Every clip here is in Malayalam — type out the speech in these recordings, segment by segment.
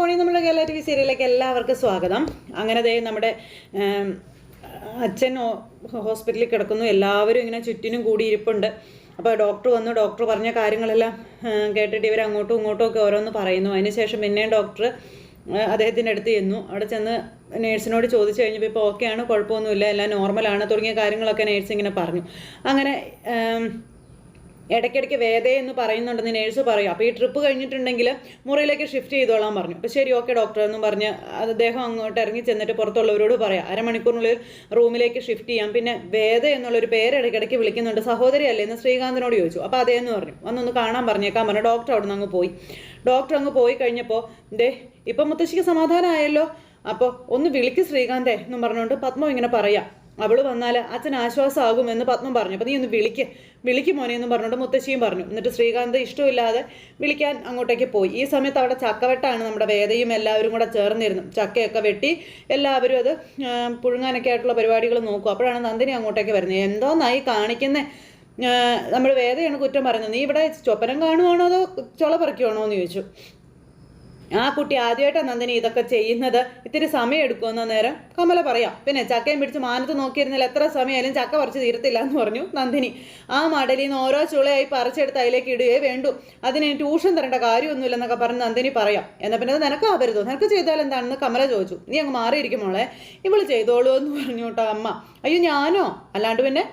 പോണി നമ്മുടെ കേരള ടി വി സീരിയലിലേക്ക് എല്ലാവർക്കും സ്വാഗതം. അങ്ങനെ ദേ നമ്മുടെ അച്ഛൻ ഹോസ്പിറ്റലിൽ കിടക്കുന്നു. എല്ലാവരും ഇങ്ങനെ ചുറ്റിനും കൂടി ഇരിപ്പുണ്ട് അപ്പോൾ ഡോക്ടർ വന്നു. ഡോക്ടർ പറഞ്ഞ കാര്യങ്ങളെല്ലാം കേട്ടിട്ട് ഇവർ അങ്ങോട്ടും ഇങ്ങോട്ടും ഒക്കെ ഓരോന്ന് പറയുന്നു. അതിനുശേഷം പിന്നെയും ഡോക്ടർ അദ്ദേഹത്തിന്റെ അടുത്ത് ചെന്നു. അവിടെ ചെന്ന് നേഴ്സിനോട് ചോദിച്ചു കഴിഞ്ഞപ്പോൾ ഇപ്പോൾ ഓക്കെയാണ് കുഴപ്പമൊന്നുമില്ല. എല്ലാം നോർമലാണ് തുടങ്ങിയ കാര്യങ്ങളൊക്കെ നേഴ്സ് ഇങ്ങനെ പറഞ്ഞു. അങ്ങനെ ഇടയ്ക്കിടയ്ക്ക് എന്ന് പറയുന്നുണ്ടെന്ന് നേഴ്സ് പറയും. അപ്പോൾ ഈ ട്രിപ്പ് കഴിഞ്ഞിട്ടുണ്ടെങ്കിൽ മുറിയിലേക്ക് ഷിഫ്റ്റ് ചെയ്തോളാൻ പറഞ്ഞു. അപ്പോൾ ശരി ഓക്കെ ഡോക്ടർ എന്ന് പറഞ്ഞ് അദ്ദേഹം അങ്ങോട്ട് ഇറങ്ങി ചെന്നിട്ട് പുറത്തുള്ളവരോട് പറയാം. അരമണിക്കൂറിനുള്ളിൽ റൂമിലേക്ക് ഷിഫ്റ്റ് ചെയ്യാം. പിന്നെ വേദ എന്നുള്ളൊരു പേര് ഇടയ്ക്കിടയ്ക്ക് വിളിക്കുന്നുണ്ട്. സഹോദരി അല്ലേ എന്ന് ശ്രീകാന്തിനോട് ചോദിച്ചു. അപ്പോൾ അതേന്ന് പറഞ്ഞു. വന്നൊന്ന് കാണാൻ പറഞ്ഞേക്കാൻ പറഞ്ഞു. ഡോക്ടർ അവിടെ നിന്ന് അങ്ങ് പോയി. ഡോക്ടർ അങ്ങ് പോയി കഴിഞ്ഞപ്പോൾ ദേ ഇപ്പം മുത്തശ്ശിക്ക് സമാധാനമായല്ലോ അപ്പോൾ ഒന്ന് വിളിക്ക് ശ്രീകാന്തേ എന്നും പറഞ്ഞുകൊണ്ട് പത്മം ഇങ്ങനെ പറയാം. അവൾ വന്നാൽ അച്ഛൻ ആശ്വാസമാകുമെന്ന് പത്മം പറഞ്ഞു. അപ്പം നീ ഒന്ന് വിളിക്ക്. വിളിക്ക് മോനെ എന്ന് പറഞ്ഞുകൊണ്ട് മുത്തശ്ശിയും പറഞ്ഞു. എന്നിട്ട് ശ്രീകാന്ത് ഇഷ്ടമില്ലാതെ വിളിക്കാൻ അങ്ങോട്ടേക്ക് പോയി. ഈ സമയത്ത് അവിടെ ചക്കവെട്ടാണ് നമ്മുടെ വേദയും എല്ലാവരും കൂടെ ചേർന്നിരുന്നു. ചക്കയൊക്കെ വെട്ടി എല്ലാവരും അത് പുഴുങ്ങാനൊക്കെ ആയിട്ടുള്ള പരിപാടികൾ നോക്കും. അപ്പോഴാണ് നന്ദിനി അങ്ങോട്ടേക്ക് വരുന്നത്. എന്തോന്നായി കാണിക്കുന്നേ. നമ്മൾ വേദയാണ് കുറ്റം പറയുന്നത് നീ ഇവിടെ ചൊപ്പനം കാണുവാണോ അതോ ചൊള പറിക്കുവാണോ എന്ന് ചോദിച്ചു. ആ കുട്ടി ആദ്യമായിട്ടാണ് നന്ദിനി ഇതൊക്കെ ചെയ്യുന്നത്. ഇത്തിരി സമയം എടുക്കുമെന്ന നേരം? കമല പറയാം പിന്നെ ചക്കയും പിടിച്ച് മാനത്ത് നോക്കിയിരുന്നാൽ എത്ര സമയമായാലും ചക്ക പറിച്ച് തീരത്തില്ല എന്ന് പറഞ്ഞു നന്ദിനി. ആ മടലിൽ നിന്ന് ഓരോ ചുളയായി പറിച്ചെടുത്ത് അതിലേക്ക് ഇടുകയേ വേണ്ടു. അതിന് ട്യൂഷൻ തരേണ്ട കാര്യമൊന്നുമില്ലെന്നൊക്കെ പറഞ്ഞ് നന്ദിനി പറയാം. എന്നാൽ പിന്നെ അത് നിനക്ക് ആവരുതോ? നിനക്ക് ചെയ്താൽ എന്താണെന്ന് കമല ചോദിച്ചു. നീ അങ്ങ് മാറിയിരിക്കും മോളെ. ഇവൾ ചെയ്തോളൂ എന്ന് പറഞ്ഞു കേട്ടോ അമ്മ. അയ്യോ ഞാനോ? അല്ലാണ്ട് പിന്നെ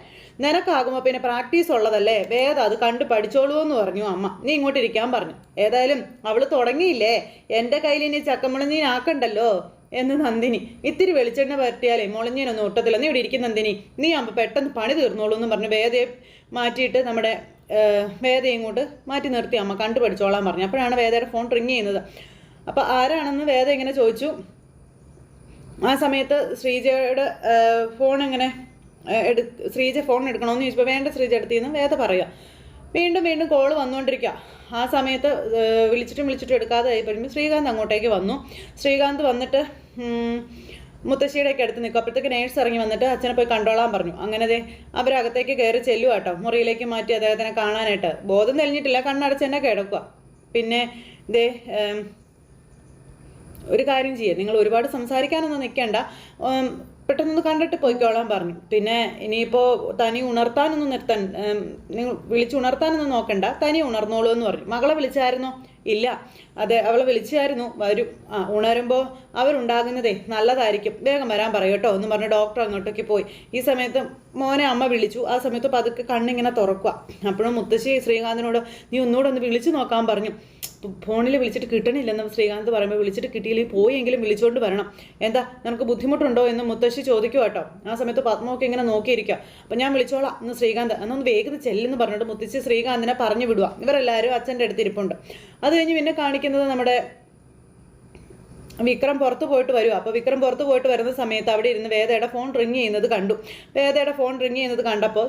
നിനക്കാകുമ്പോൾ പിന്നെ പ്രാക്ടീസ് ഉള്ളതല്ലേ? വേദ അത് കണ്ട് പഠിച്ചോളൂ എന്ന് പറഞ്ഞു അമ്മ. നീ ഇങ്ങോട്ട് ഇരിക്കാൻ പറഞ്ഞു. ഏതായാലും അവൾ തുടങ്ങിയില്ലേ? എന്റെ കയ്യിൽ ഇനി ചക്കമുളഞ്ഞീൻ ആക്കണ്ടല്ലോ എന്ന് നന്ദിനി. ഇത്തിരി വെളിച്ചെണ്ണ പരട്ടിയാലേ മുളഞ്ഞീനൊന്നും ഒട്ടത്തില്ല. നീ ഇവിടെ ഇരിക്കും നന്ദിനി. നീ ആകുമ്പോൾ പെട്ടെന്ന് പണി തീർന്നോളൂ എന്ന് പറഞ്ഞു വേദയെ മാറ്റിയിട്ട് നമ്മുടെ വേദയെ ഇങ്ങോട്ട് മാറ്റി നിർത്തി അമ്മ. കണ്ടു പഠിച്ചോളാൻ പറഞ്ഞു. അപ്പോഴാണ് വേദയുടെ ഫോൺ റിങ് ചെയ്യുന്നത്. അപ്പോൾ ആരാണെന്ന് വേദ ഇങ്ങനെ ചോദിച്ചു. ആ സമയത്ത് ശ്രീജയുടെ ഫോൺ എങ്ങനെ ഏഹ്, എടു ശ്രീജ ഫോൺ എടുക്കണമെന്ന് ചോദിച്ചപ്പോൾ വേണ്ട ശ്രീജ എടുത്തിന്ന് വേദ പറയുക വീണ്ടും വീണ്ടും കോൾ വന്നുകൊണ്ടിരിക്കുക ആ സമയത്ത് വിളിച്ചിട്ടും വിളിച്ചിട്ടും എടുക്കാതെ ആയി ശ്രീകാന്ത് അങ്ങോട്ടേക്ക് വന്നു. ശ്രീകാന്ത് വന്നിട്ട് മുത്തശ്ശിയുടെ ഒക്കെ അടുത്ത് നിൽക്കും. അപ്പോഴത്തേക്ക് നേഴ്സ് ഇറങ്ങി വന്നിട്ട് അച്ഛനെ പോയി കണ്ടോളാൻ പറഞ്ഞു. അങ്ങനെ ദേ അവരകത്തേക്ക് കയറി ചെല്ലുക കേട്ടോ മുറിയിലേക്ക് മാറ്റി അദ്ദേഹത്തിനെ കാണാനായിട്ട്. ബോധം തെളിഞ്ഞിട്ടില്ല. കണ്ണടച്ച് തന്നെ കിടക്കുക പിന്നെ ദേ ഒരു കാര്യം ചെയ്യുക നിങ്ങൾ ഒരുപാട് സംസാരിക്കാനൊന്നും നിൽക്കേണ്ട പെട്ടെന്നൊന്ന് കണ്ടിട്ട് പോയിക്കോളാൻ പറഞ്ഞു. പിന്നെ ഇനിയിപ്പോൾ തനി ഉണർത്താനൊന്നും നിർത്താൻ നിങ്ങൾ വിളിച്ചുണർത്താനൊന്നും നോക്കണ്ട. തനി ഉണർന്നോളൂ എന്ന് പറഞ്ഞു. മകളെ വിളിച്ചായിരുന്നോ? ഇല്ല. അതെ അവളെ വിളിച്ചായിരുന്നു. വരും. ആ ഉണരുമ്പോൾ അവരുണ്ടാകുന്നതേ നല്ലതായിരിക്കും. വേഗം വരാൻ പറയും കേട്ടോ എന്ന് പറഞ്ഞ് ഡോക്ടർ അങ്ങോട്ടേക്ക് പോയി. ഈ സമയത്ത് മോനെ അമ്മ വിളിച്ചു. ആ സമയത്ത് പതുക്കെ കണ്ണിങ്ങനെ തുറക്കുക അപ്പോഴും മുത്തശ്ശി ശ്രീകാന്തിനോട് നീ ഒന്നുകൂടെ ഒന്ന് വിളിച്ചു നോക്കാൻ പറഞ്ഞു. ഫോണിൽ വിളിച്ചിട്ട് കിട്ടണില്ലെന്ന് ശ്രീകാന്ത് പറയുമ്പോൾ വിളിച്ചിട്ട് കിട്ടിയില്ലെങ്കിൽ പോയെങ്കിലും വിളിച്ചുകൊണ്ട് വരണം. എന്താ നിനക്ക് ബുദ്ധിമുട്ടുണ്ടോ? എന്ന് മുത്തശ്ശി ചോദിക്കുക കേട്ടോ. ആ സമയത്ത് പത്മമൊക്കെ ഇങ്ങനെ നോക്കിയിരിക്കുക അപ്പം ഞാൻ വിളിച്ചോളാം എന്ന് ശ്രീകാന്ത് എന്നൊന്ന് വേഗത ചെല്ലെന്ന് പറഞ്ഞിട്ട് മുത്തശ്ശി ശ്രീകാന്തിനെ പറഞ്ഞു വിടുക ഇവരെല്ലാവരും അച്ഛന്റെ അടുത്ത് ഇരിപ്പുണ്ട് അത് കഴിഞ്ഞ് പിന്നെ കാണിക്കുന്നത് നമ്മുടെ വിക്രം പുറത്ത് പോയിട്ട് വരും. അപ്പോൾ വിക്രം പുറത്ത് പോയിട്ട് വരുന്ന സമയത്ത് അവിടെ ഇരുന്ന് വേദയുടെ ഫോൺ റിങ് ചെയ്യുന്നത് കണ്ടു. വേദയുടെ ഫോൺ റിങ് ചെയ്യുന്നത് കണ്ടപ്പോൾ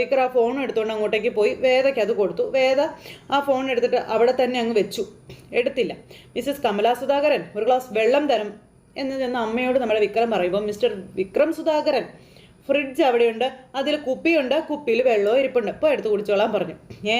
വിക്രം ആ ഫോൺ എടുത്തുകൊണ്ട് അങ്ങോട്ടേക്ക് പോയി വേദയ്ക്ക് അത് കൊടുത്തു. വേദ ആ ഫോൺ എടുത്തിട്ട് അവിടെ തന്നെ അങ്ങ് വെച്ചു. എടുത്തില്ല. മിസ്സസ് കമലാ സുധാകരൻ ഒരു ഗ്ലാസ് വെള്ളം തരും എന്ന് ചെന്ന് അമ്മയോട് നമ്മുടെ വിക്രം പറയുമ്പോൾ മിസ്റ്റർ വിക്രം സുധാകരൻ ഫ്രിഡ്ജ് അവിടെയുണ്ട് അതിൽ കുപ്പിയുണ്ട് കുപ്പിയിൽ വെള്ളവും ഇരിപ്പുണ്ട്. ഇപ്പോൾ എടുത്ത് കുടിച്ചോളാൻ പറഞ്ഞു. ഏ?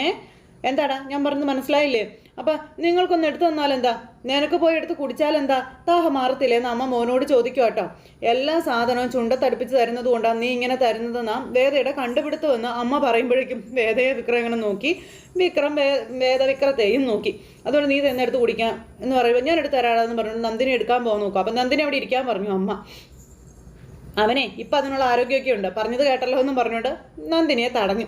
എന്താടാ? ഞാൻ പറഞ്ഞത് മനസ്സിലായില്ലേ? അപ്പം നിങ്ങൾക്കൊന്ന് എടുത്തു തന്നാൽ എന്താ നിനക്ക് പോയി എടുത്ത് കുടിച്ചാൽ എന്താ താഹ മാറത്തില്ലേ എന്ന് അമ്മ മോനോട് ചോദിക്കും കേട്ടോ എല്ലാ സാധനവും ചുണ്ടത്തടുപ്പിച്ച് തരുന്നത് കൊണ്ടാണ് നീ ഇങ്ങനെ തരുന്നത് നാം വേദയുടെ കണ്ടുപിടുത്തമെന്ന് അമ്മ പറയുമ്പോഴേക്കും വേദയെ വിക്രം ഇങ്ങനെ നോക്കി. വിക്രം വേ വേദ വിക്രത്തെയും നോക്കി. അതുകൊണ്ട് നീ തന്നെ എടുത്ത് കുടിക്കാം എന്ന് പറയുമ്പോൾ ഞാൻ എടുത്ത് തരാടാന്ന് പറഞ്ഞു നന്ദിനി എടുക്കാൻ പോകാൻ നോക്കും. അപ്പം നന്ദിനി അവിടെ ഇരിക്കാൻ പറഞ്ഞു അമ്മ. അവനെ ഇപ്പം അതിനുള്ള ആരോഗ്യമൊക്കെ ഉണ്ട്. പറഞ്ഞത് കേട്ടല്ലോ എന്നും പറഞ്ഞുകൊണ്ട് നന്ദിനിയെ തടഞ്ഞു.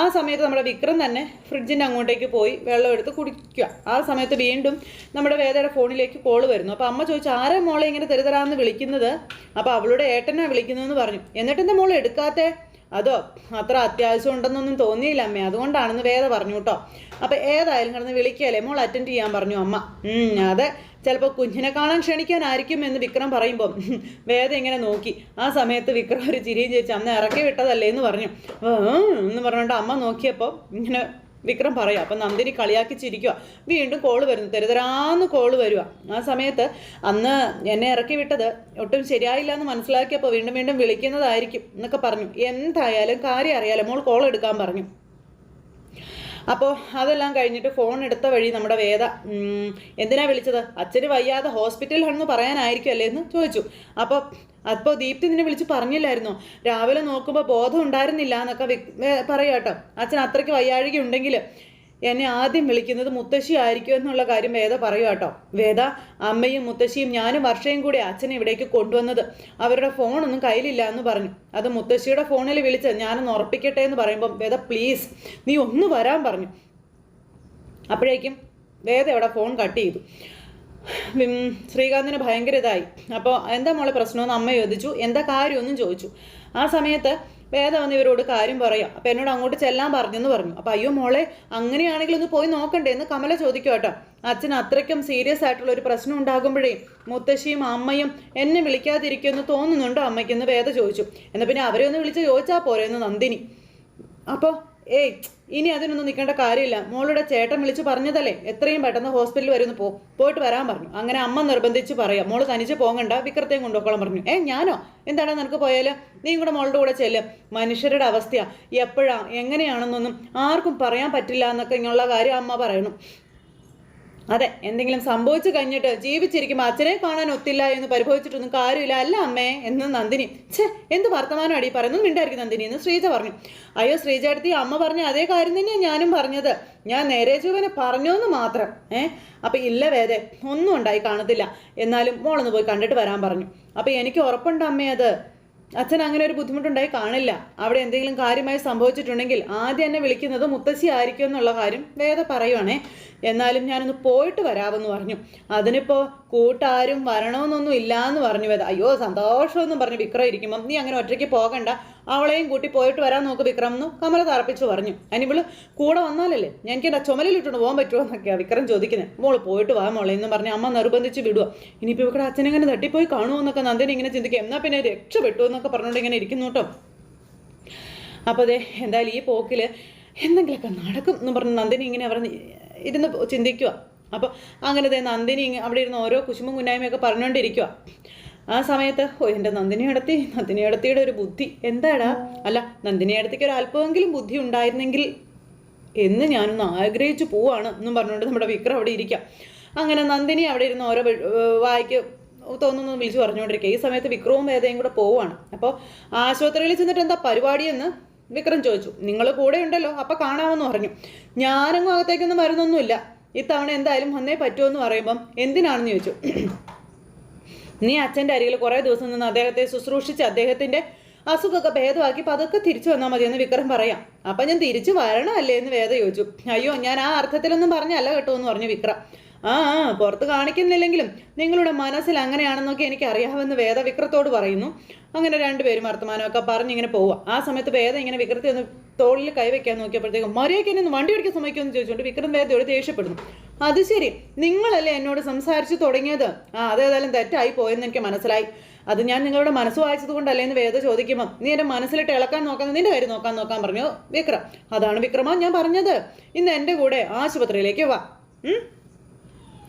ആ സമയത്ത് നമ്മുടെ വിക്രം തന്നെ ഫ്രിഡ്ജിന്റെ അങ്ങോട്ടേക്ക് പോയി വെള്ളം എടുത്ത് കുടിക്കുക. ആ സമയത്ത് വീണ്ടും നമ്മുടെ വേദയുടെ ഫോണിലേക്ക് കോൾ വരുന്നു. അപ്പോൾ അമ്മ ചോദിച്ചു ആരെ മോളെ ഇങ്ങനെ തെരുതരാന്ന് വിളിക്കുന്നത്? അപ്പോൾ അവളുടെ ഏട്ടനാണ് വിളിക്കുന്നതെന്ന് പറഞ്ഞു. എന്നിട്ടെന്താ മോൾ എടുക്കാത്തേ? അതോ അത്ര അത്യാവശ്യം ഉണ്ടെന്നൊന്നും തോന്നിയില്ല അമ്മേ. അതുകൊണ്ടാണെന്ന് വേദ പറഞ്ഞു കേട്ടോ. അപ്പം ഏതായാലും കിടന്ന് വിളിക്കുകയല്ലേ മോൾ അറ്റൻഡ് ചെയ്യാൻ പറഞ്ഞു അമ്മ. അതെ. ചിലപ്പോൾ കുഞ്ഞിനെ കാണാൻ ക്ഷണിക്കാനായിരിക്കും എന്ന് വിക്രം പറയുമ്പോൾ വേദ ഇങ്ങനെ നോക്കി. ആ സമയത്ത് വിക്രം ഒരു ചിരിയും ചോദിച്ചു അന്ന് ഇറക്കി വിട്ടതല്ലേ എന്ന് പറഞ്ഞു. "ആ, എന്ന് പറഞ്ഞുകൊണ്ട് അമ്മ നോക്കിയപ്പോൾ ഇങ്ങനെ വിക്രം പറയാം അപ്പം നന്ദിനി കളിയാക്കി ചിരിക്കുക. വീണ്ടും കോൾ വരുന്നു. തെരുതരാന്ന് കോൾ വരിക. ആ സമയത്ത് അന്ന് എന്നെ ഇറക്കി വിട്ടത് ഒട്ടും ശരിയായില്ല എന്ന് മനസ്സിലാക്കിയപ്പോൾ വീണ്ടും വീണ്ടും വിളിക്കുന്നതായിരിക്കും എന്നൊക്കെ പറഞ്ഞു. എന്തായാലും കാര്യം അറിയാലോ. മോൾ കോൾ എടുക്കാൻ പറഞ്ഞു. അപ്പോൾ അതെല്ലാം കഴിഞ്ഞിട്ട് ഫോൺ എടുത്ത വഴി നമ്മുടെ വേദ എന്തിനാ വിളിച്ചത്? അച്ഛന് വയ്യാതെ ഹോസ്പിറ്റലിലാണെന്ന് പറയാനായിരിക്കും അല്ലേ എന്ന് ചോദിച്ചു. അപ്പോൾ അപ്പോൾ ദീപ്തി നിന്നെ വിളിച്ച് പറഞ്ഞില്ലായിരുന്നോ? രാവിലെ നോക്കുമ്പോൾ ബോധം ഉണ്ടായിരുന്നില്ല എന്നൊക്കെ പറയാട്ടോ. അച്ഛൻ അത്രയ്ക്ക് വയ്യാഴിക ഉണ്ടെങ്കിൽ എന്നെ ആദ്യം വിളിക്കുന്നത് മുത്തശ്ശി ആയിരിക്കും എന്നുള്ള കാര്യം വേദ പറയുക കേട്ടോ. വേദ അമ്മയും മുത്തശ്ശിയും ഞാനും വർഷയും കൂടി അച്ഛനെ ഇവിടേക്ക് കൊണ്ടുവന്നത് അവരുടെ ഫോണൊന്നും കയ്യിലില്ല എന്ന് പറഞ്ഞു. അത് മുത്തശ്ശിയുടെ ഫോണിൽ വിളിച്ച് ഞാനൊന്ന് ഉറപ്പിക്കട്ടെ എന്ന് പറയുമ്പം വേദ പ്ലീസ് നീ ഒന്ന് വരാൻ പറഞ്ഞു. അപ്പോഴേക്കും വേദ അവിടെ ഫോൺ കട്ട് ചെയ്തു. ശ്രീകാന്തിന് ഭയങ്കര ഇതായി. അപ്പോൾ എന്താ മോളെ പ്രശ്നമെന്ന് അമ്മ ചോദിച്ചു. എന്താ കാര്യമൊന്നും ചോദിച്ചു. ആ സമയത്ത് വേദ വന്ന് ഇവരോട് കാര്യം പറയാം. അപ്പം എന്നോട് അങ്ങോട്ട് ചെല്ലാൻ പറഞ്ഞെന്ന് പറഞ്ഞു. അപ്പം അയ്യോ മോളെ അങ്ങനെയാണെങ്കിൽ ഒന്ന് പോയി നോക്കണ്ടേ? എന്ന് കമല ചോദിക്കും കേട്ടോ അച്ഛൻ അത്രയ്ക്കും സീരിയസ് ആയിട്ടുള്ള ഒരു പ്രശ്നം ഉണ്ടാകുമ്പോഴേ മുത്തശ്ശിയും അമ്മയും എന്നെ വിളിക്കാതിരിക്കുമെന്ന് തോന്നുന്നുണ്ടോ അമ്മയ്ക്കെന്ന് വേദ ചോദിച്ചു. എന്നാൽ പിന്നെ അവരെ ഒന്ന് വിളിച്ച് ചോദിച്ചാൽ പോരെ എന്ന് നന്ദിനി. അപ്പോൾ ഏയ് ഇനി അതിനൊന്നും നിൽക്കേണ്ട കാര്യമില്ല. മോളുടെ ചേട്ടൻ വിളിച്ച് പറഞ്ഞതല്ലേ? എത്രയും പെട്ടെന്ന് ഹോസ്പിറ്റലിൽ വരുന്നു പോ. പോയിട്ട് വരാൻ പറഞ്ഞു. അങ്ങനെ അമ്മ നിർബന്ധിച്ച് പറയാം. മോൾ തനിച്ച് പോകണ്ട വിക്രത്തെയും കൊണ്ടുപോക്കോളം പറഞ്ഞു. ഏ ഞാനോ? എന്താണ് നിനക്ക് പോയാൽ? നീ കൂടെ മോളുടെ കൂടെ ചെല്ല്. മനുഷ്യരുടെ അവസ്ഥയാ. എപ്പോഴാ? എങ്ങനെയാണെന്നൊന്നും ആർക്കും പറയാൻ പറ്റില്ല എന്നൊക്കെ ഇങ്ങനെയുള്ള കാര്യം അമ്മ പറയണം. അതെ എന്തെങ്കിലും സംഭവിച്ചു കഴിഞ്ഞിട്ട് ജീവിച്ചിരിക്കുമ്പോൾ അച്ഛനെ കാണാൻ ഒത്തില്ല എന്ന് പരിഭവിച്ചിട്ടൊന്നും കാര്യമില്ല. അല്ല അമ്മേ എന്ന് നന്ദിനി. ഛേ എന്ത് വർത്തമാനം അടി പറയുന്നു? മിണ്ടായിരിക്കും നന്ദിനി എന്ന് ശ്രീജ പറഞ്ഞു. അയ്യോ ശ്രീജടുത്തി അമ്മ പറഞ്ഞ അതേ കാര്യം തന്നെയാണ് ഞാനും പറഞ്ഞത്. ഞാൻ നേരെ ചുവനെ പറഞ്ഞു എന്ന് മാത്രം. ഏ അപ്പം ഇല്ല വേദേ ഒന്നും ഉണ്ടായി കാണത്തില്ല. എന്നാലും മോളൊന്ന് പോയി കണ്ടിട്ട് വരാൻ പറഞ്ഞു. അപ്പം എനിക്ക് ഉറപ്പുണ്ട് അമ്മേ അത്. അച്ഛൻ അങ്ങനെ ഒരു ബുദ്ധിമുട്ടുണ്ടായി കാണില്ല. അവിടെ എന്തെങ്കിലും കാര്യമായി സംഭവിച്ചിട്ടുണ്ടെങ്കിൽ ആദ്യം എന്നെ വിളിക്കുന്നത് മുത്തശ്ശി ആയിരിക്കും എന്നുള്ള കാര്യം വേദ പറയുവാണേ. എന്നാലും ഞാനൊന്ന് പോയിട്ട് വരാമെന്ന് പറഞ്ഞു. അതിനിപ്പോൾ കൂട്ടാരും വരണമെന്നൊന്നും ഇല്ല എന്ന് പറഞ്ഞു വേദ. അയ്യോ സന്തോഷമെന്നും പറഞ്ഞു വിക്രം ഇരിക്കുമ്പം നീ അങ്ങനെ ഒറ്റയ്ക്ക് പോകണ്ട. അവളെയും കൂട്ടി പോയിട്ട് വരാൻ നോക്ക് വിക്രം എന്ന് കമല തറപ്പിച്ച് പറഞ്ഞു. അതിനിവൾ കൂടെ വന്നാലല്ലേ? ഞാൻ എനിക്ക് എന്റെ ചുമലിലിട്ടുണ്ട് പോകാൻ പറ്റുമോ എന്നൊക്കെയാണ് വിക്രം ചോദിക്കുന്നത് മോൾ പോയിട്ട് വാ മോളെ എന്ന് പറഞ്ഞ് അമ്മ നിർബന്ധിച്ച് വിടുക ഇനിയിപ്പോൾ ഇവിടെ അച്ഛനെങ്ങനെ തട്ടിപ്പോയി കാണുമോ എന്നൊക്കെ നന്ദിനി ഇങ്ങനെ ചിന്തിക്കുക എന്നാൽ പിന്നെ രക്ഷപ്പെട്ടു എന്നൊക്കെ പറഞ്ഞുകൊണ്ട് ഇങ്ങനെ ഇരിക്കുന്നു കേട്ടോ അപ്പോൾ അതെ എന്തായാലും ഈ പോക്കിൽ എന്തെങ്കിലുമൊക്കെ നടക്കും എന്ന് പറഞ്ഞ് നന്ദിനി ഇങ്ങനെ അവിടെ ഇരുന്ന് ചിന്തിക്കുക. അപ്പോൾ അങ്ങനെ ദേ നന്ദിനി അവിടെ ഇരുന്ന് ഓരോ കുശുമ്പും കുന്നായ്മയൊക്കെ പറഞ്ഞുകൊണ്ടിരിക്കുക ആ സമയത്ത് ഓ എന്റെ നന്ദിനി അടുത്തി നന്ദിനി അടുത്തിയുടെ ഒരു ബുദ്ധി. എന്താടാ? അല്ല നന്ദിനി അടുത്തേക്ക് ഒരു അല്പമെങ്കിലും ബുദ്ധി ഉണ്ടായിരുന്നെങ്കിൽ എന്ന് ഞാനൊന്ന് ആഗ്രഹിച്ചു പോവാണ് എന്നും പറഞ്ഞുകൊണ്ട് നമ്മുടെ വിക്രം അവിടെ ഇരിക്കാം. അങ്ങനെ നന്ദിനി അവിടെ ഇരുന്ന് ഓരോ വായിക്ക് തോന്നുന്നു വിളിച്ചു പറഞ്ഞുകൊണ്ടിരിക്കുക ഈ സമയത്ത് വിക്രവും വേദയും കൂടെ പോവാണ്. അപ്പോൾ ആശുപത്രിയിൽ ചെന്നിട്ട് എന്താ പരിപാടിയെന്ന് വിക്രം ചോദിച്ചു നിങ്ങൾ കൂടെ ഉണ്ടല്ലോ അപ്പം കാണാമെന്ന് പറഞ്ഞു. ഞാനങ്ങും അകത്തേക്കൊന്നും വരുന്നൊന്നുമില്ല. ഇത്തവണ എന്തായാലും വന്നേ പറ്റുമോ എന്ന് പറയുമ്പം എന്തിനാണെന്ന് ചോദിച്ചു. നീ അച്ഛന്റെ അരികിൽ കുറേ ദിവസം നിന്ന് അദ്ദേഹത്തെ ശുശ്രൂഷിച്ച് അദ്ദേഹത്തിന്റെ അസുഖമൊക്കെ ഭേദമാക്കി പതൊക്കെ തിരിച്ചു വന്നാൽ മതിയെന്ന് വിക്രം പറയാം. അപ്പം ഞാൻ തിരിച്ചു വരണമല്ലേ എന്ന് വേദ ചോദിച്ചു. അയ്യോ ഞാൻ ആ അർത്ഥത്തിലൊന്നും പറഞ്ഞല്ല കേട്ടോ എന്ന് പറഞ്ഞു വിക്രം. ആ പുറത്ത് കാണിക്കുന്നില്ലെങ്കിലും നിങ്ങളുടെ മനസ്സിൽ അങ്ങനെയാണെന്നൊക്കെ എനിക്ക് അറിയാമെന്ന് വേദ വിക്രത്തോട് പറയുന്നു. അങ്ങനെ രണ്ടുപേരും വർത്തമാനമൊക്കെ പറഞ്ഞിങ്ങനെ പോവുക. ആ സമയത്ത് വേദ ഇങ്ങനെ വിക്രത്തെ ഒന്ന് തോളിൽ കൈവയ്ക്കാൻ നോക്കിയപ്പോഴത്തേക്കും മര്യാദയ്ക്ക് എന്നെ ഒന്ന് വണ്ടി ഓടിക്കാൻ സമയക്കുമെന്ന് ചോദിച്ചുകൊണ്ട് വിക്രം വേദയോട് ദേഷ്യപ്പെടുന്നു. അത് ശരി നിങ്ങളല്ലേ എന്നോട് സംസാരിച്ചു തുടങ്ങിയത്? ആ അതേതായാലും തെറ്റായി പോയെന്ന് എനിക്ക് മനസ്സിലായി. അത് ഞാൻ നിങ്ങളുടെ മനസ്സ് വായിച്ചത് കൊണ്ടല്ലേ എന്ന് വേദ ചോദിക്കുമ്പോൾ നീ എന്റെ മനസ്സിലിട്ട് ഇളക്കാൻ നോക്കാൻ നിന്റെ കാര്യം നോക്കാൻ നോക്കാൻ പറഞ്ഞു വിക്രം. അതാണ് വിക്രമ ഞാൻ പറഞ്ഞത്. ഇന്ന് എന്റെ കൂടെ ആശുപത്രിയിലേക്ക് വാ?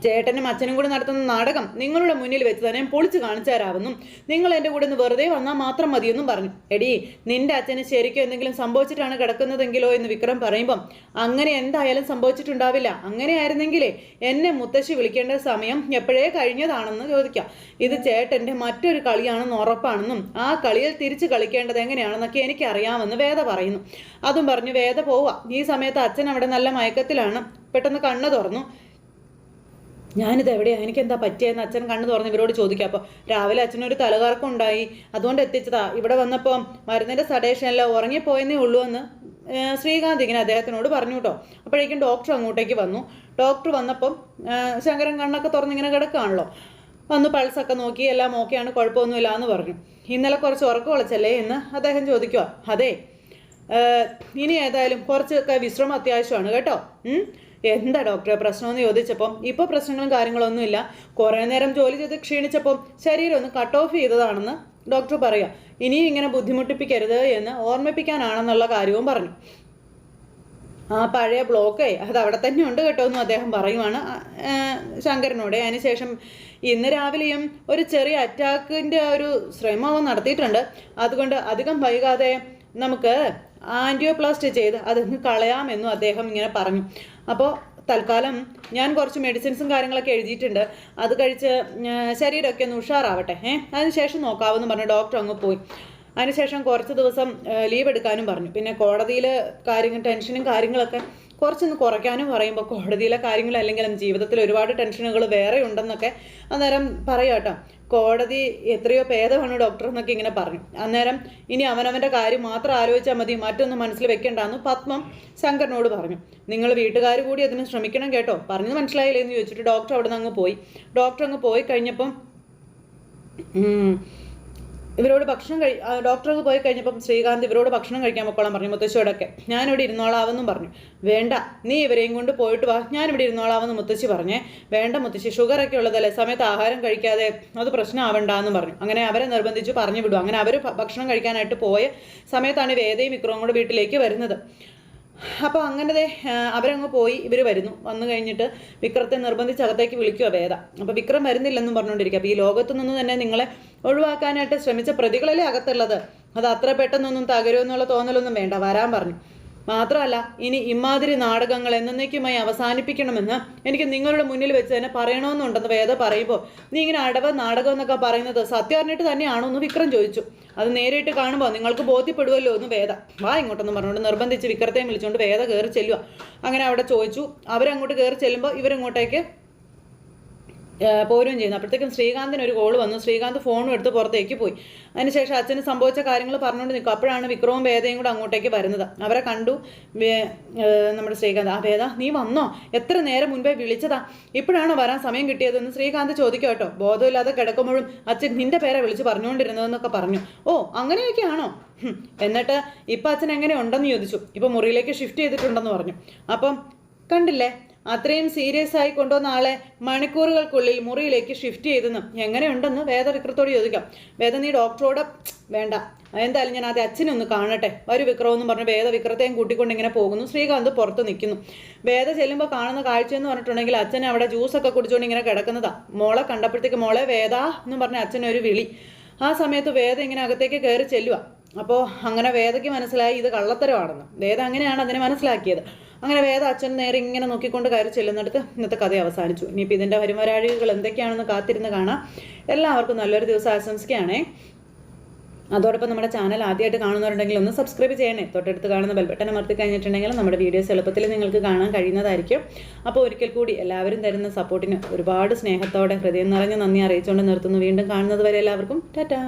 ചേട്ടനും അച്ഛനും കൂടെ നടത്തുന്ന നാടകം നിങ്ങളുടെ മുന്നിൽ വെച്ച് തന്നെ പൊളിച്ചു പൊളിച്ച് കാണിച്ചു തരാമെന്നും നിങ്ങൾ എന്റെ കൂടെ നിന്ന് വെറുതെ വന്നാൽ മാത്രം മതിയെന്നും പറഞ്ഞു. എടി നിന്റെ അച്ഛന് ശരിക്കും എന്തെങ്കിലും സംഭവിച്ചിട്ടാണ് കിടക്കുന്നതെങ്കിലോ എന്ന് വിക്രം പറയുമ്പം അങ്ങനെ എന്തായാലും സംഭവിച്ചിട്ടുണ്ടാവില്ല. അങ്ങനെയായിരുന്നെങ്കിലേ എന്നെ മുത്തശ്ശി വിളിക്കേണ്ട സമയം എപ്പോഴേ കഴിഞ്ഞതാണെന്ന് ചോദിക്കാം. ഇത് ചേട്ടന്റെ മറ്റൊരു കളിയാണെന്ന് ഉറപ്പാണെന്നും ആ കളിയിൽ തിരിച്ച് കളിക്കേണ്ടത് എങ്ങനെയാണെന്നൊക്കെ എനിക്കറിയാമെന്ന് വേദ പറയുന്നു. അതും പറഞ്ഞു വേദ പോവുക. ഈ സമയത്ത് അച്ഛൻ അവിടെ നല്ല മയക്കത്തിലാണ്. പെട്ടെന്ന് കണ്ണു തുറന്നു. ഞാനിത് എവിടെയാണ് എനിക്കെന്താ പറ്റിയെന്ന് അച്ഛൻ കണ്ണു തുറന്ന് ഇവരോട് ചോദിക്കാം. അപ്പോൾ രാവിലെ അച്ഛനൊരു തലകറക്കം ഉണ്ടായി അതുകൊണ്ട് എത്തിച്ചതാ. ഇവിടെ വന്നപ്പോൾ മരുന്നിന്റെ സഡേഷനല്ല ഉറങ്ങിപ്പോയെന്നേ ഉള്ളൂ എന്ന് ശ്രീകാന്ത് ഇങ്ങനെ അദ്ദേഹത്തിനോട് പറഞ്ഞു കേട്ടോ. അപ്പോഴേക്കും ഡോക്ടർ അങ്ങോട്ടേക്ക് വന്നു. ഡോക്ടർ വന്നപ്പം ശങ്കരൻ കണ്ണൊക്കെ തുറന്നിങ്ങനെ കിടക്കുകയാണല്ലോ വന്ന് പൾസൊക്കെ നോക്കി എല്ലാം ഓക്കെയാണ് കുഴപ്പമൊന്നുമില്ല എന്ന് പറഞ്ഞു. ഇന്നലെ കുറച്ച് ഉറക്കം വിളിച്ചല്ലേ എന്ന് അദ്ദേഹം ചോദിക്കുക അതെ ഇനി ഏതായാലും കുറച്ചൊക്കെ വിശ്രമം അത്യാവശ്യമാണ് കേട്ടോ? എന്താ ഡോക്ടറെ പ്രശ്നമെന്ന് ചോദിച്ചപ്പം ഇപ്പോൾ പ്രശ്നങ്ങളും കാര്യങ്ങളൊന്നുമില്ല കുറേ നേരം ജോലി ചെയ്ത് ക്ഷീണിച്ചപ്പം ശരീരം ഒന്ന് കട്ട് ഓഫ് ചെയ്തതാണെന്ന് ഡോക്ടർ പറയുക ഇനിയും ഇങ്ങനെ ബുദ്ധിമുട്ടിപ്പിക്കരുത് എന്ന് ഓർമ്മിപ്പിക്കാനാണെന്നുള്ള കാര്യവും പറഞ്ഞു. ആ പഴയ ബ്ലോക്കേ അത് അവിടെ തന്നെ ഉണ്ട് കേട്ടോ എന്നും അദ്ദേഹം പറയുവാണ്. ശങ്കരനോട്. അതിനുശേഷം ഇന്ന് രാവിലെയും ഒരു ചെറിയ അറ്റാക്കിന്റെ ഒരു ശ്രമവും നടത്തിയിട്ടുണ്ട്. അതുകൊണ്ട് അധികം വൈകാതെ നമുക്ക് ആന്റിയോപ്ലാസ്റ്റ് ചെയ്ത് അതൊന്ന് കളയാമെന്നും അദ്ദേഹം ഇങ്ങനെ പറഞ്ഞു. അപ്പോൾ തൽക്കാലം ഞാൻ കുറച്ച് മെഡിസിൻസും കാര്യങ്ങളൊക്കെ എഴുതിയിട്ടുണ്ട്. അത് കഴിച്ച് ശരീരമൊക്കെ ഒന്ന് ഉഷാറാവട്ടെ ഏഹ് അതിനുശേഷം നോക്കാമെന്ന് പറഞ്ഞു ഡോക്ടർ അങ്ങ് പോയി. അതിനുശേഷം കുറച്ച് ദിവസം ലീവ് എടുക്കാനും പറഞ്ഞു. പിന്നെ കോടതിയിൽ കാര്യങ്ങൾ ടെൻഷനും കാര്യങ്ങളൊക്കെ കുറച്ചൊന്ന് കുറയ്ക്കാനും പറയുമ്പോൾ കോടതിയിലെ കാര്യങ്ങൾ അല്ലെങ്കിലും ജീവിതത്തിൽ ഒരുപാട് ടെൻഷനുകൾ വേറെ ഉണ്ടെന്നൊക്കെ അന്നേരം പറയാം കേട്ടോ. കോടതി എത്രയോ ഭേദമാണ് ഡോക്ടർ എന്നൊക്കെ ഇങ്ങനെ പറഞ്ഞു അന്നേരം ഇനി അവനവന്റെ കാര്യം മാത്രം ആലോചിച്ചാൽ മതി മറ്റൊന്നും മനസ്സിൽ വെക്കേണ്ടെന്ന് പത്മം ശങ്കറിനോട് പറഞ്ഞു നിങ്ങൾ വീട്ടുകാർ കൂടി അതിന് ശ്രമിക്കണം കേട്ടോ. പറഞ്ഞത് മനസ്സിലായില്ലേ എന്ന് ചോദിച്ചിട്ട് ഡോക്ടർ അവിടെ നിന്ന് അങ്ങ് പോയി. ഡോക്ടർ അങ്ങ് പോയി കഴിഞ്ഞപ്പം ഇവരോട് ഭക്ഷണം കഴി ഡോക്ടറൊക്കെ പോയി കഴിഞ്ഞപ്പം ശ്രീകാന്ത് ഇവരോട് ഭക്ഷണം കഴിക്കാൻ പൊക്കോളാൻ പറഞ്ഞു മുത്തശ്ശിയോടൊക്കെ. ഞാനിവിടെ ഇരുന്നോളാവെന്നും പറഞ്ഞു. വേണ്ട നീ ഇവരെയും കൊണ്ട് പോയിട്ട് വാ. ഞാനിവിടെ ഇരുന്നോളാവെന്ന് മുത്തശ്ശി പറഞ്ഞേ. വേണ്ട മുത്തശ്ശി ഷുഗറൊക്കെ ഉള്ളതല്ലേ സമയത്ത് ആഹാരം കഴിക്കാതെ അത് പ്രശ്നമാവണ്ടെന്ന് പറഞ്ഞു. അങ്ങനെ അവരെ നിർബന്ധിച്ച് പറഞ്ഞു വിടും. അങ്ങനെ അവർ ഭക്ഷണം കഴിക്കാനായിട്ട് പോയ സമയത്താണ് വേദയും വിക്രവും കൂടെ വീട്ടിലേക്ക് വരുന്നത്. അപ്പോൾ അങ്ങനത്തെ അവരങ്ങ് പോയി ഇവർ വരുന്നു. വന്നു കഴിഞ്ഞിട്ട് വിക്രത്തെ നിർബന്ധിച്ച് അകത്തേക്ക് വിളിക്കുക വേദ. അപ്പോൾ വിക്രം വരുന്നില്ലെന്നും പറഞ്ഞുകൊണ്ടിരിക്കുക അപ്പോൾ ഈ ലോകത്തു തന്നെ നിങ്ങളെ ഒഴിവാക്കാനായിട്ട് ശ്രമിച്ച പ്രതികളല്ലേ അകത്തുള്ളത്? അത് അത്ര പെട്ടെന്നൊന്നും തകരുമെന്നുള്ള തോന്നലൊന്നും വേണ്ട. വരാൻ പറഞ്ഞു. മാത്രമല്ല ഇനി ഇമാതിരി നാടകങ്ങൾ എന്നേക്കുമായി അവസാനിപ്പിക്കണമെന്ന് എനിക്ക് നിങ്ങളുടെ മുന്നിൽ വെച്ച് തന്നെ പറയണമെന്നുണ്ടെന്ന് വേദ പറയുമ്പോൾ നീ ഇങ്ങനെ അടവ് നാടകം എന്നൊക്കെ പറയുന്നത് സത്യം അറിഞ്ഞിട്ട് തന്നെയാണോ? എന്ന് വിക്രം ചോദിച്ചു. അത് നേരിട്ട് കാണുമ്പോൾ നിങ്ങൾക്ക് ബോധ്യപ്പെടുമല്ലോ എന്ന് വേദ. വാ ഇങ്ങോട്ടൊന്നും പറഞ്ഞുകൊണ്ട് നിർബന്ധിച്ച് വിക്രത്തെയും വിളിച്ചുകൊണ്ട് വേദ കയറി ചെല്ലുക അങ്ങനെ അവിടെ ചോദിച്ചു. അവരങ്ങോട്ട് കയറി ചെല്ലുമ്പോൾ ഇവരിങ്ങോട്ടേക്ക് പോരുകയും ചെയ്യുന്നു. അപ്പോഴത്തേക്കും ശ്രീകാന്തിന് ഒരു കോൾ വന്നു. ശ്രീകാന്ത് ഫോണും എടുത്ത് പുറത്തേക്ക് പോയി. അതിനുശേഷം അച്ഛന് സംഭവിച്ച കാര്യങ്ങൾ പറഞ്ഞുകൊണ്ട് നിൽക്കും. അപ്പോഴാണ് വിക്രവും വേദയും കൂടെ അങ്ങോട്ടേക്ക് വരുന്നത്. അവരെ കണ്ടു. നമ്മുടെ ശ്രീകാന്ത് ആ വേദ നീ വന്നോ? എത്ര നേരം മുൻപേ വിളിച്ചതാ? ഇപ്പോഴാണോ വരാൻ സമയം കിട്ടിയതെന്ന് ശ്രീകാന്ത് ചോദിക്കും കേട്ടോ. ബോധമില്ലാതെ കിടക്കുമ്പോഴും അച്ഛൻ നിന്റെ പേരെ വിളിച്ച് പറഞ്ഞുകൊണ്ടിരുന്നതെന്നൊക്കെ പറഞ്ഞു. ഓ അങ്ങനെയൊക്കെയാണോ? എന്നിട്ട് ഇപ്പം അച്ഛൻ എങ്ങനെ ഉണ്ടെന്ന് ചോദിച്ചു. ഇപ്പം മുറിയിലേക്ക് ഷിഫ്റ്റ് ചെയ്തിട്ടുണ്ടെന്ന് പറഞ്ഞു. അപ്പം കണ്ടില്ലേ? അത്രയും സീരിയസ് ആയി കൊണ്ടുവന്ന ആളെ മണിക്കൂറുകൾക്കുള്ളിൽ മുറിയിലേക്ക് ഷിഫ്റ്റ് ചെയ്തെന്ന് എങ്ങനെയുണ്ടെന്ന് വേദ വിക്രത്തോട് ചോദിക്കാം. വേദ നീ ഡോക്ടറോട് വേണ്ട. എന്തായാലും ഞാൻ ആദ്യം അച്ഛനെ ഒന്ന് കാണട്ടെ. വരൂ വിക്രം എന്ന് പറഞ്ഞ് വേദ വിക്രത്തെയും കൂട്ടിക്കൊണ്ട് ഇങ്ങനെ പോകുന്നു. ശ്രീകാന്ത് പുറത്ത് നിൽക്കുന്നു. വേദ ചെല്ലുമ്പോൾ കാണുന്ന കാഴ്ച എന്ന് പറഞ്ഞിട്ടുണ്ടെങ്കിൽ അച്ഛൻ അവിടെ ജ്യൂസൊക്കെ കുടിച്ചുകൊണ്ട് ഇങ്ങനെ കിടക്കുന്നതാ. മോളെ കണ്ടപ്പോഴത്തേക്ക് മോളെ വേദ എന്ന് പറഞ്ഞ അച്ഛനൊരു വിളി. ആ സമയത്ത് വേദ ഇങ്ങനെ അകത്തേക്ക് കയറി ചെല്ലുക അപ്പോൾ അങ്ങനെ വേദയ്ക്ക് മനസ്സിലായി ഇത് കള്ളത്തരമാണെന്ന്. വേദ അങ്ങനെയാണ് അതിനെ മനസ്സിലാക്കിയത്. അങ്ങനെ വേദ അച്ഛൻ നേരെ ഇങ്ങനെ നോക്കിക്കൊണ്ട് കയറി ചെല്ലുന്നിടത്ത് ഇന്നത്തെ കഥ അവസാനിച്ചു. ഇനിയിപ്പോൾ ഇതിന്റെ വരുമരാഴികൾ എന്തൊക്കെയാണെന്ന് കാത്തിരുന്ന് കാണാം. എല്ലാവർക്കും നല്ലൊരു ദിവസം ആശംസിക്കുകയാണേ. അതോടൊപ്പം നമ്മുടെ ചാനൽ ആദ്യമായിട്ട് കാണുന്നവരുണ്ടെങ്കിൽ ഒന്ന് സബ്സ്ക്രൈബ് ചെയ്യണേ. തൊട്ടടുത്ത് കാണുന്ന ബെൽബട്ടൺ അമർത്തി കഴിഞ്ഞിട്ടുണ്ടെങ്കിൽ നമ്മുടെ വീഡിയോസ് എളുപ്പത്തിൽ നിങ്ങൾക്ക് കാണാൻ കഴിയുന്നതായിരിക്കും. അപ്പോൾ ഒരിക്കൽ കൂടി എല്ലാവരും തരുന്ന സപ്പോർട്ടിന് ഒരുപാട് സ്നേഹത്തോടെ ഹൃദയം നിറഞ്ഞ നന്ദി അറിയിച്ചുകൊണ്ട് നിർത്തുന്നു. വീണ്ടും കാണുന്നത് വരെ എല്ലാവർക്കും ടാറ്റാ.